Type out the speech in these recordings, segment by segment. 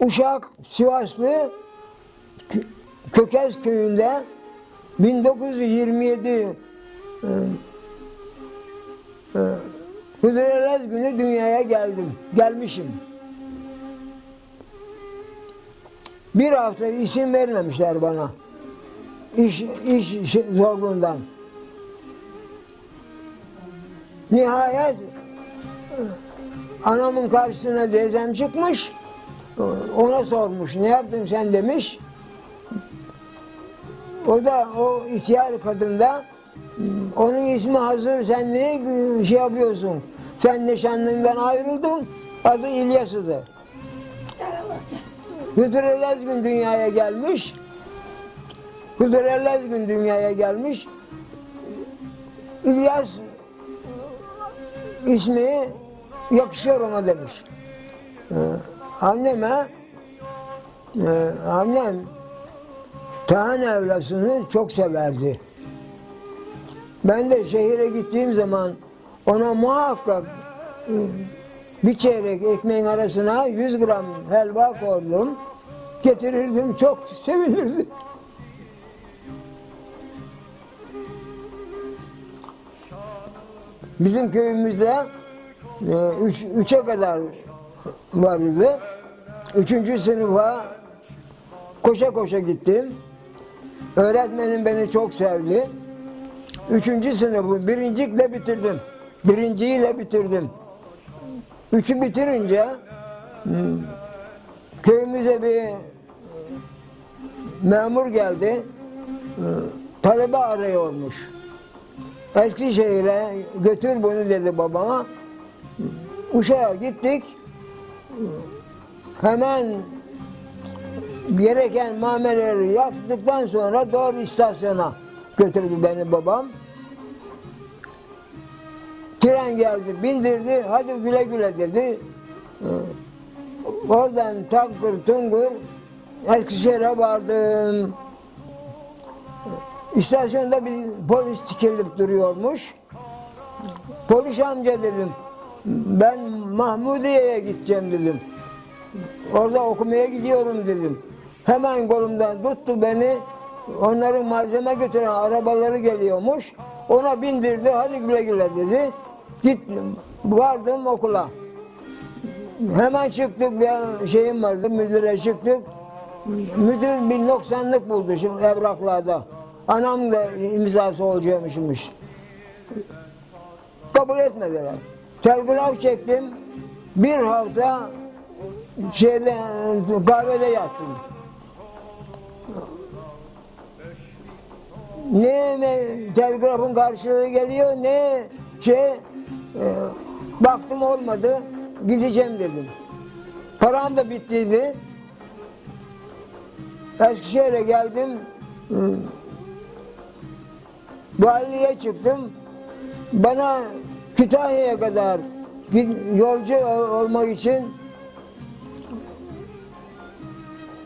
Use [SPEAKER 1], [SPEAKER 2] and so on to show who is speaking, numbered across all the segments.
[SPEAKER 1] Uşak Sivaslı Kö- Kökez köyünde 1927 e, e, günü dünyaya geldim. Gelmişim. Bir hafta isim vermemişler bana. İş, iş zorluğundan. Nihayet e, anamın karşısına teyzem çıkmış. Ona sormuş. Ne yaptın sen demiş. O da o ihtiyar kadın da onun ismi hazır sen ne şey yapıyorsun? Sen nişanlından ayrıldın. Adı İlyas'ıdı. Hıdır Elezgün dünyaya gelmiş. Hıdır Elezgün dünyaya gelmiş. İlyas ismi yakışıyor ona demiş. Anneme e, annem Tahan evlasını çok severdi. Ben de şehire gittiğim zaman ona muhakkak e, bir çeyrek ekmeğin arasına 100 gram helva koydum. Getirirdim, çok sevinirdi. Bizim köyümüzde e, üç, üçe kadar vardı. Üçüncü sınıfa koşa koşa gittim. Öğretmenim beni çok sevdi. Üçüncü sınıfı birincilikle bitirdim. Birinciyle bitirdim. Üçü bitirince hmm, köyümüze bir memur geldi. Hmm, Talebe arıyormuş. Eskişehir'e götür bunu dedi babama. Uşak'a gittik. Hemen gereken muameleleri yaptıktan sonra doğru istasyona götürdü beni babam. Tren geldi, bindirdi, hadi güle güle dedi. Ee, Oradan takır tungur Eskişehir'e vardım. İstasyonda bir polis dikilip duruyormuş. Polis amca dedim, ben Mahmudiye'ye gideceğim dedim. Orada okumaya gidiyorum dedim. Hemen kolumdan tuttu beni. Onların malzeme götüren arabaları geliyormuş. Ona bindirdi. Hadi güle güle dedi. Gittim. Vardım okula. Hemen çıktık. Bir şeyim vardı. Müdüre çıktık. Müdür bir noksanlık buldu şimdi evraklarda. Anam da imzası olacakmışmış. Kabul etmediler. Telgraf çektim. Bir hafta şeyde kahvede yattım. Ne, ne telgrafın karşılığı geliyor ne şey e, baktım olmadı gideceğim dedim. Param da bittiydi. Eskişehir'e geldim. Hı. Valiliğe çıktım. Bana Kütahya'ya kadar yolcu ol- olmak için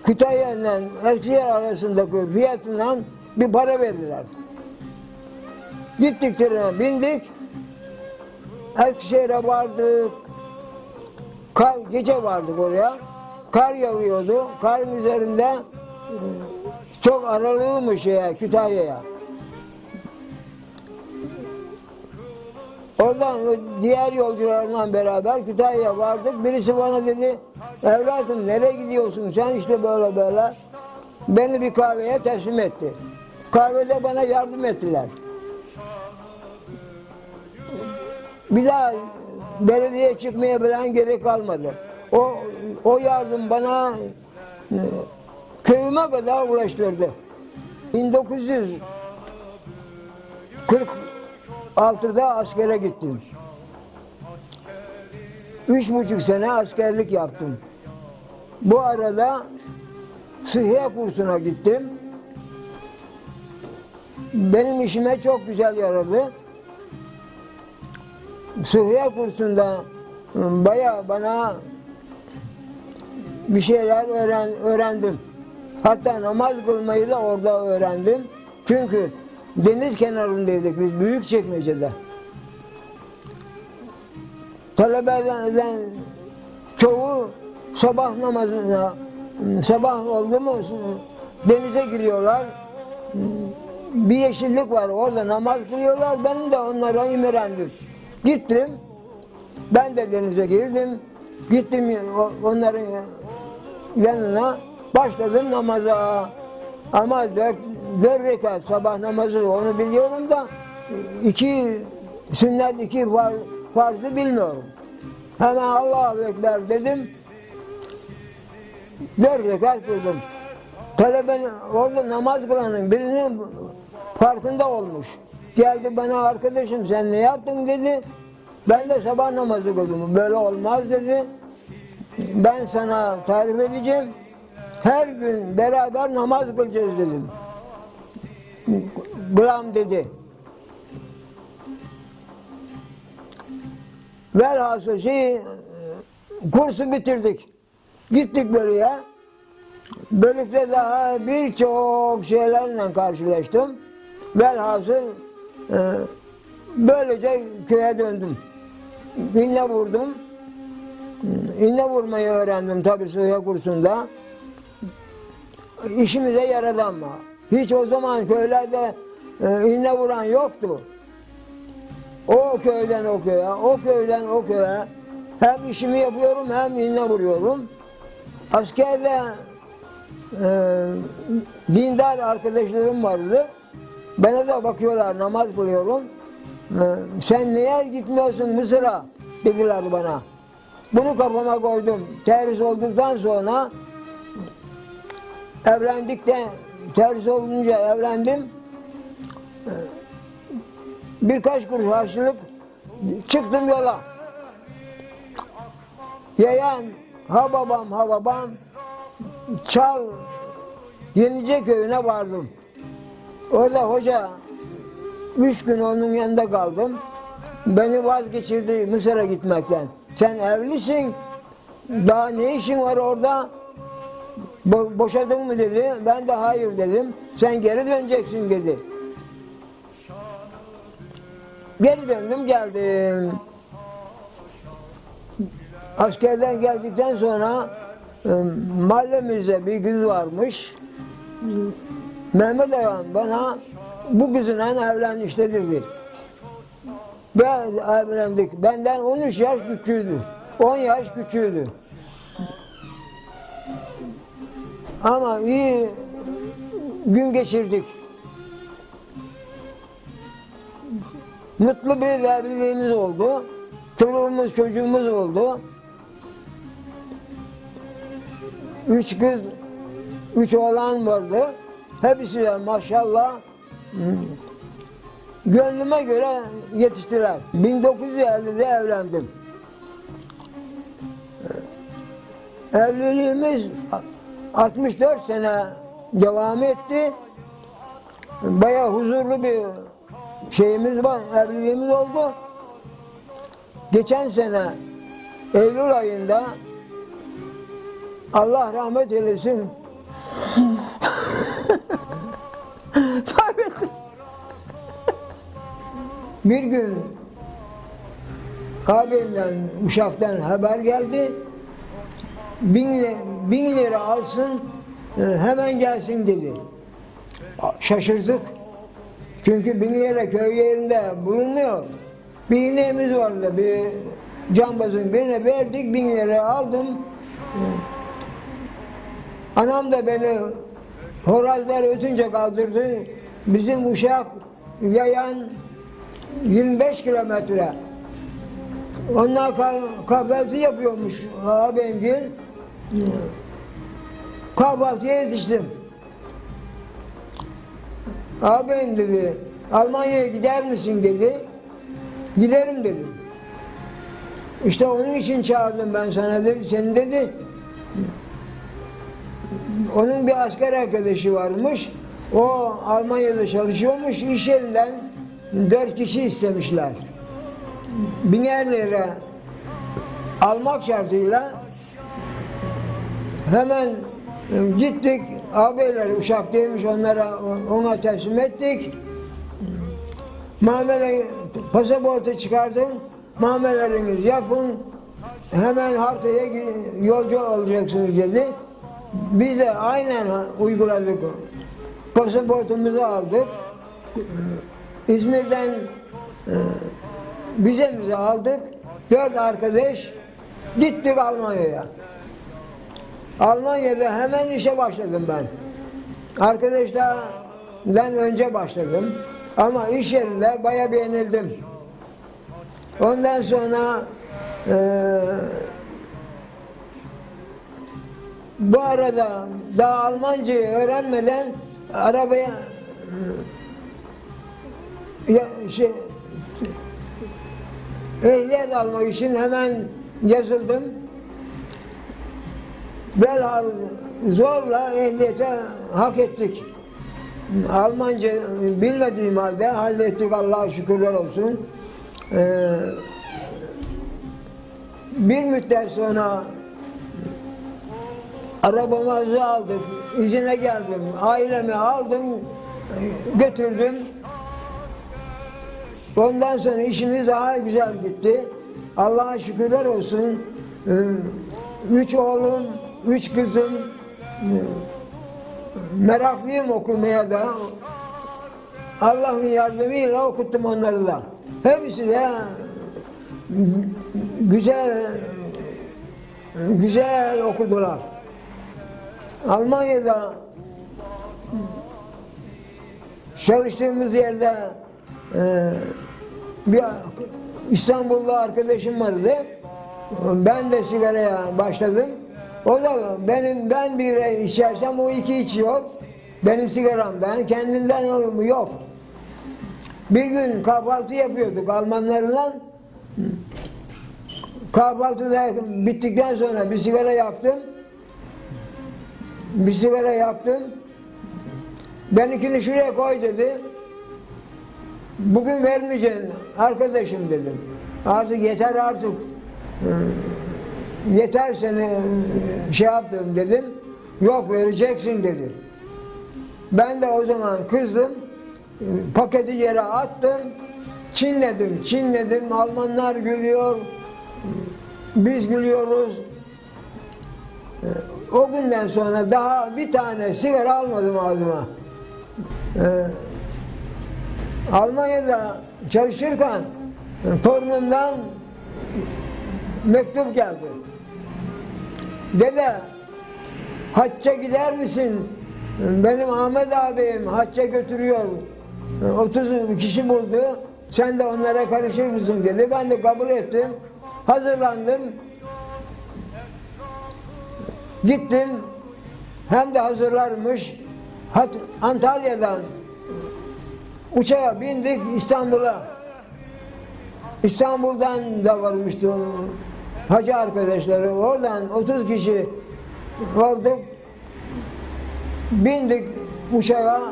[SPEAKER 1] Kütahya ile Eskişehir arasındaki fiyatından bir para verdiler. Gittik trene bindik. Eskişehir'e vardık. Kar, gece vardık oraya. Kar yağıyordu. Karın üzerinde e, çok aralığıymış şeye, Kütahya'ya. O diğer yolcularla beraber Kütahya'ya vardık. Birisi bana dedi, evladım nereye gidiyorsun sen işte böyle böyle. Beni bir kahveye teslim etti. Kahvede bana yardım ettiler. Bir daha belediye çıkmaya falan gerek kalmadı. O, o yardım bana e, köyüme kadar ulaştırdı. 1946'da askere gittim. Üç buçuk sene askerlik yaptım. Bu arada sıhhiye kursuna gittim. Benim işime çok güzel yaradı. Sıhhiye kursunda ıı, bayağı bana bir şeyler öğren, öğrendim. Hatta namaz kılmayı da orada öğrendim. Çünkü deniz kenarındaydık biz büyük çekmecede. Talebelerden çoğu sabah namazına sabah oldu mu denize giriyorlar. Bir yeşillik var orada namaz kılıyorlar. Ben de onlara imrendim. Gittim. Ben de denize girdim. Gittim onların yanına başladım namaza. Ama dört, dört rekat sabah namazı onu biliyorum da iki sünnet iki far- farzı bilmiyorum. Hemen Allahu Ekber dedim. Dört rekat kıldım. Taleben orada namaz kılanın birinin farkında olmuş. Geldi bana arkadaşım sen ne yaptın dedi. Ben de sabah namazı kıldım. Böyle olmaz dedi. Ben sana tarif edeceğim. Her gün beraber namaz kılacağız dedim. Gram dedi. Velhasıl şey, kursu bitirdik. Gittik bölüye. Bölükte daha birçok şeylerle karşılaştım. Velhasıl e, böylece köye döndüm. İğne vurdum. İğne vurmayı öğrendim tabii sıhhiye kursunda. İşimize yaradı ama. Hiç o zaman köylerde e, iğne vuran yoktu. O köyden o köye, o köyden o köye. Hem işimi yapıyorum hem iğne vuruyorum. Askerde e, dindar arkadaşlarım vardı. Bana da bakıyorlar namaz kılıyorum. E, sen niye gitmiyorsun Mısır'a dediler bana. Bunu kafama koydum. Terhis olduktan sonra evlendik de terhis olunca evlendim. Birkaç kuruş harçlık çıktım yola. Yayan ha babam ha babam çal Yenice köyüne vardım. Orada hoca üç gün onun yanında kaldım. Beni vazgeçirdi Mısır'a gitmekten. Sen evlisin, daha ne işin var orada? Bo- boşadın mı dedi. Ben de hayır dedim. Sen geri döneceksin dedi. Geri döndüm geldim. Askerden geldikten sonra e, mahallemizde bir kız varmış. Mehmet Ağam bana bu kızla evlen işte dedi. Ve evlendik. Benden 13 yaş küçüğüydü. 10 yaş küçüğüydü. Ama iyi gün geçirdik. Mutlu bir evliliğimiz oldu. Çoluğumuz çocuğumuz oldu. Üç kız, üç oğlan vardı. Hepsi de maşallah hmm, gönlüme göre yetiştiler. 1950'de evlendim. Evliliğimiz 64 sene devam etti. Bayağı huzurlu bir şeyimiz var, evliliğimiz oldu. Geçen sene Eylül ayında Allah rahmet eylesin. Kaybettim. bir gün abimden Uşak'tan haber geldi. Bin, bin lira alsın e, hemen gelsin dedi. Şaşırdık. Çünkü bin lira köy yerinde bulunmuyor. Bir ineğimiz vardı, bir cambazın birine verdik, bin lira aldım. Anam da beni horozlar ötünce kaldırdı. Bizim uşak yayan 25 kilometre. Onlar kah- kahvaltı yapıyormuş abimgil. Kahvaltıya yetiştim. Abim dedi, Almanya'ya gider misin dedi. Giderim dedim. İşte onun için çağırdım ben sana dedi. Seni dedi. Onun bir asker arkadaşı varmış. O Almanya'da çalışıyormuş. İş yerinden dört kişi istemişler. Biner lira almak şartıyla hemen e, gittik. Ağabeyler Uşak'taymış onlara ona teslim ettik. Muamele pasaportu çıkartın. Muamelerinizi yapın. Hemen haftaya yolcu olacaksınız dedi. Biz de aynen uyguladık. Pasaportumuzu aldık. İzmir'den e, vizemizi aldık. Dört arkadaş gittik Almanya'ya. Almanya'da hemen işe başladım ben. Arkadaşlardan önce başladım. Ama iş yerinde baya beğenildim. Ondan sonra e, bu arada daha Almancayı öğrenmeden arabaya e, ya, şey, ehliyet almak için hemen yazıldım. Belhal zorla ehliyete hak ettik. Almanca bilmediğim halde hallettik Allah'a şükürler olsun. Ee, bir müddet sonra arabamızı aldık, izine geldim, ailemi aldım, götürdüm. Ondan sonra işimiz daha güzel gitti. Allah'a şükürler olsun. Ee, Üç oğlum, üç kızım. Meraklıyım okumaya da. Allah'ın yardımıyla okuttum onları da. Hepsi de güzel güzel okudular. Almanya'da çalıştığımız yerde e, bir İstanbullu arkadaşım vardı. Ben de sigaraya başladım. O da benim ben bir içersem o iki içiyor. Benim sigaramdan kendinden yok. Bir gün kahvaltı yapıyorduk Almanlarla. Kahvaltıda bittikten sonra bir sigara yaktım. Bir sigara yaktım. Benimkini şuraya koy dedi. Bugün vermeyeceksin arkadaşım dedim. Artık yeter artık. Yeter seni e, şey yaptım dedim. Yok vereceksin dedi. Ben de o zaman kızdım. e, Paketi yere attım. Çinledim, çinledim. Almanlar gülüyor. Biz gülüyoruz. Ee, O günden sonra daha bir tane sigara almadım ağzıma. Almanya'da çalışırken e, torunumdan mektup geldi. Dede hacca gider misin? Benim Ahmet abim hacca götürüyor. 30 kişi buldu. Sen de onlara karışır mısın dedi. Ben de kabul ettim. Hazırlandım. Gittim. Hem de hazırlarmış. Hat Antalya'dan uçağa bindik İstanbul'a. İstanbul'dan da varmıştı onun hacı arkadaşları. Oradan 30 kişi olduk. Bindik uçağa.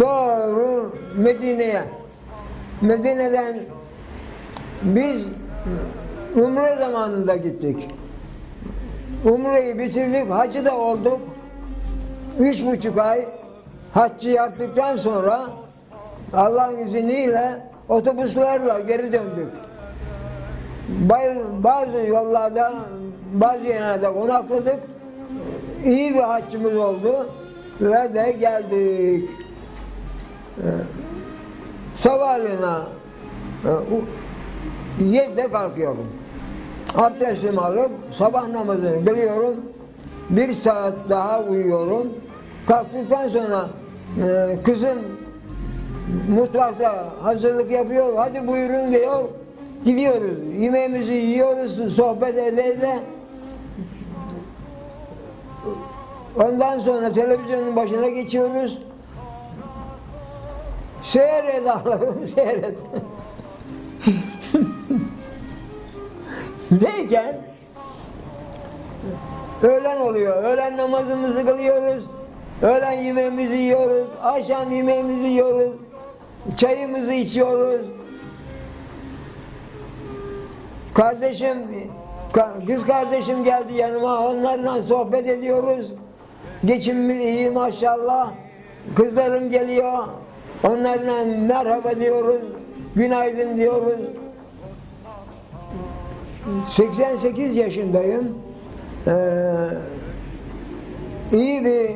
[SPEAKER 1] Doğru Medine'ye. Medine'den biz Umre zamanında gittik. Umre'yi bitirdik, hacı da olduk. Üç buçuk ay haccı yaptıktan sonra Allah'ın izniyle otobüslerle geri döndük. Bazı yollarda, bazı yerlerde konakladık. İyi bir haccımız oldu ve de geldik. Ee, Sabahleyin e, yedide kalkıyorum. Abdestimi alıp sabah namazını kılıyorum. Bir saat daha uyuyorum. Kalktıktan sonra e, kızım mutfakta hazırlık yapıyor. Hadi buyurun diyor. Gidiyoruz. Yemeğimizi yiyoruz. Sohbet ede ede. Ondan sonra televizyonun başına geçiyoruz. Seyret Allah'ım seyret. Deyken öğlen oluyor. Öğlen namazımızı kılıyoruz. Öğlen yemeğimizi yiyoruz. Akşam yemeğimizi yiyoruz. Çayımızı içiyoruz. Kardeşim, ka- kız kardeşim geldi yanıma. Onlarla sohbet ediyoruz. Geçimimiz iyi maşallah. Kızlarım geliyor. Onlarla merhaba diyoruz. Günaydın diyoruz. 88 yaşındayım. Ee, iyi bir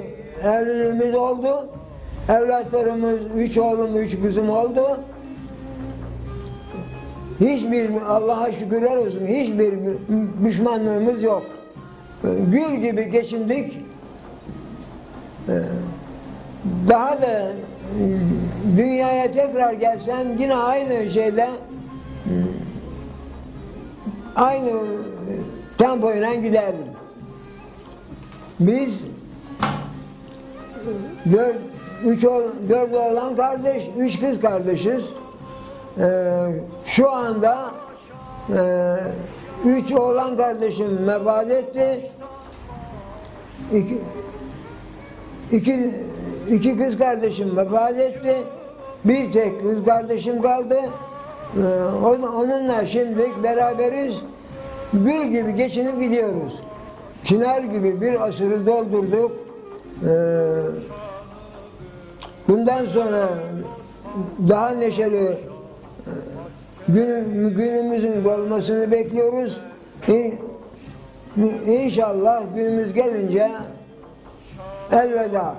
[SPEAKER 1] evliliğimiz oldu. Evlatlarımız, üç oğlum, üç kızım oldu. Hiçbir, Allah'a şükürler olsun, hiçbir düşmanlığımız yok. Gül gibi geçindik. Ee, Daha da e, dünyaya tekrar gelsem yine aynı şeyle e, aynı tempoyla giderdim. Biz dört, üç, oğ- dört oğlan kardeş, üç kız kardeşiz. Ee, şu anda e, üç oğlan kardeşim vefat etti. İki, iki, iki kız kardeşim vefat etti. Bir tek kız kardeşim kaldı. On- onunla şimdi beraberiz. Gül gibi geçinip gidiyoruz. Çınar gibi bir asırı doldurduk. Ee, bundan sonra daha neşeli e, gün, günümüzün dolmasını bekliyoruz. İ- İnşallah günümüz gelince elveda.